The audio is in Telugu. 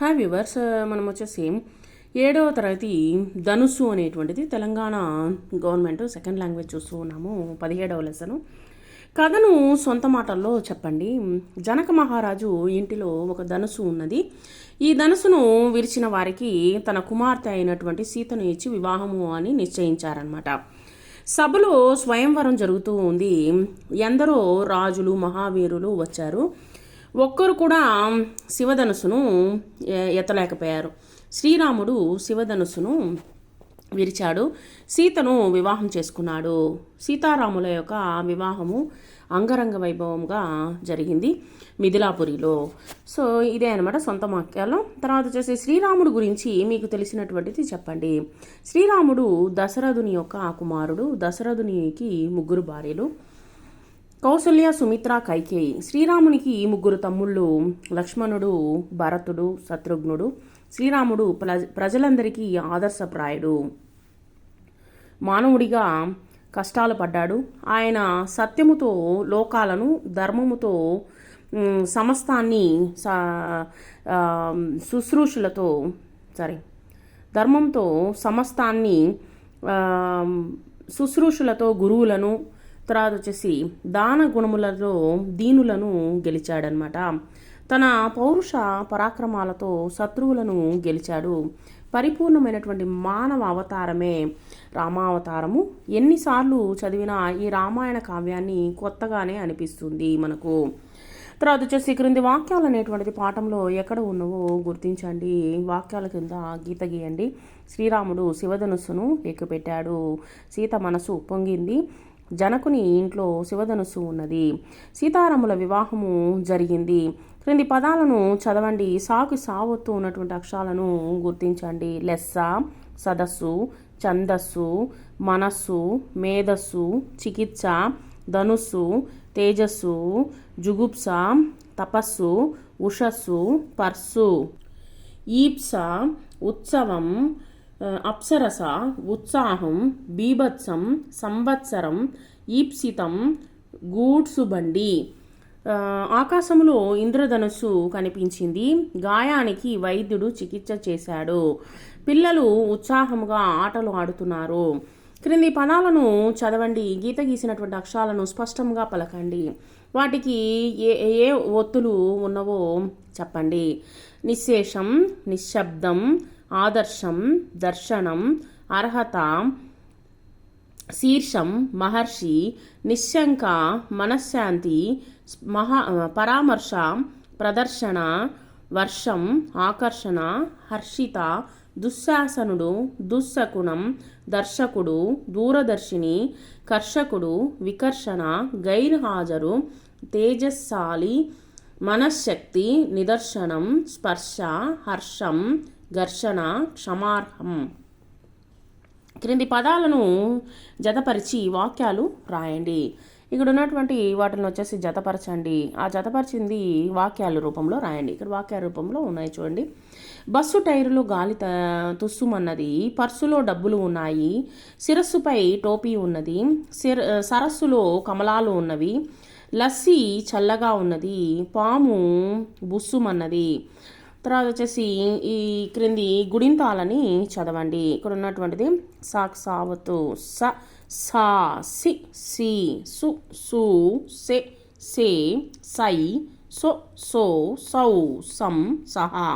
హాయ్ వ్యూవర్స్ uh, మనం వచ్చేసి. ఏడవ తరగతి ధనుస్సు అనేటువంటిది తెలంగాణ గవర్నమెంట్ సెకండ్ లాంగ్వేజ్ చూస్తూ ఉన్నాము. పదిహేడవ లెసను కథను సొంత మాటల్లో చెప్పండి. జనక మహారాజు ఇంటిలో ఒక ధనుసు ఉన్నది. ఈ ధనుసును విరిచిన వారికి తన కుమార్తె అయినటువంటి సీతను ఇచ్చి వివాహము అని నిశ్చయించారనమాట సభలో స్వయంవరం జరుగుతూ ఉంది. ఎందరో రాజులు మహావీరులు వచ్చారు. ఒక్కరు కూడా శివధనుసును ఎ- ఎత్తలేకపోయారు. శ్రీరాముడు శివధనుసును విరిచాడు. సీతను వివాహం చేసుకున్నాడు. సీతారాముల యొక్క వివాహము అంగరంగ వైభవంగా జరిగింది మిథిలాపురిలో. సో ఇదే అనమాట సొంత వాక్యాలు. తర్వాత వచ్చేసి శ్రీరాముడు గురించి మీకు తెలిసినటువంటిది చెప్పండి. శ్రీరాముడు దశరథుని యొక్క కుమారుడు. దశరథునికి ముగ్గురు భార్యలు. కౌసల్య సుమిత్ర కైకేయి. శ్రీరామునికి ముగ్గురు తమ్ముళ్ళు లక్ష్మణుడు భరతుడు శత్రుఘ్నుడు. శ్రీరాముడు ప్రజలందరికీ ఆదర్శప్రాయుడు. మానవుడిగా కష్టాలు పడ్డాడు. ఆయన సత్యముతో లోకాలను ధర్మముతో సమస్తాన్ని శుశ్రూషులతో సారీ ధర్మంతో సమస్తాన్ని శుశ్రూషులతో గురువులను తర్వాత వచ్చేసి దాన గుణములలో దీనులను గెలిచాడనమాట తన పౌరుష పరాక్రమాలతో శత్రువులను గెలిచాడు. పరిపూర్ణమైనటువంటి మానవ అవతారమే రామావతారము. ఎన్నిసార్లు చదివినా ఈ రామాయణ కావ్యాన్ని కొత్తగానే అనిపిస్తుంది మనకు. తర్వాత వచ్చేసి క్రింది వాక్యాలు అనేటువంటిది పాఠంలో ఎక్కడ ఉన్నవో గుర్తించండి. వాక్యాల కింద గీత గీయండి. శ్రీరాముడు శివధనుస్సును ఎక్కుపెట్టాడు సీత మనసు పొంగింది. జనకుని ఇంట్లో శివధనుస్సు ఉన్నది. సీతారాముల వివాహము జరిగింది. క్రింది పదాలను చదవండి. సాకు సావొత్తు ఉన్నటువంటి అక్షరాలను గుర్తించండి. లెస్స సదస్సు ఛందస్సు మనస్సు మేధస్సు చికిత్స ధనుస్సు తేజస్సు జుగుప్స తపస్సు ఉషస్సు పర్సు. ఈప్స ఉత్సవం అప్సరస ఉత్సాహం బీభత్సం సంవత్సరం ఈప్సితం గూడ్సు బండి ఆకాశంలో ఇంద్రధనుస్సు కనిపించింది. గాయానికి వైద్యుడు చికిత్స చేశాడు. పిల్లలు ఉత్సాహంగా ఆటలు ఆడుతున్నారు. క్రింది పదాలను చదవండి. గీత గీసినటువంటి అక్షరాలను స్పష్టంగా పలకండి. వాటికి ఏ ఏ ఒత్తులు ఉన్నవో చెప్పండి. నిశ్శేషం నిశ్శబ్దం ఆదర్శం దర్శనం అర్హత శీర్షం మహర్షి నిశ్శంక మనశ్శాంతి మహా పరామర్శ ప్రదర్శన వర్షం ఆకర్షణ హర్షిత దుశ్శాసనుడు దుస్సకుణం దర్శకుడు దూరదర్శిని కర్షకుడు వికర్షణ గైర్హాజరు తేజస్సాలి మనశ్శక్తి నిదర్శనం స్పర్శ హర్షం ఘర్షణ క్షమార్హం. క్రింది పదాలను జతపరిచి వాక్యాలు రాయండి. ఇక్కడ ఉన్నటువంటి వాటిని వచ్చేసి జతపరచండి. ఆ జతపరిచింది వాక్యాల రూపంలో రాయండి. ఇక్కడ వాక్యాల రూపంలో ఉన్నాయి చూడండి. బస్సు టైరులో గాలి త- తుస్సుమన్నది పర్సులో డబ్బులు ఉన్నాయి శిరస్సుపై టోపీ ఉన్నది సిర సరస్సులో కమలాలు ఉన్నవి లస్సీ చల్లగా ఉన్నది పాము బుస్సుమన్నది. తర్వాత వచ్చేసి ఈ క్రింది గుడింతాలని చదవండి. ఇక్కడ ఉన్నటువంటిది సాక్ సావతు స సా సి సి సు సు సె సే సై సో సో సౌ సం సహా.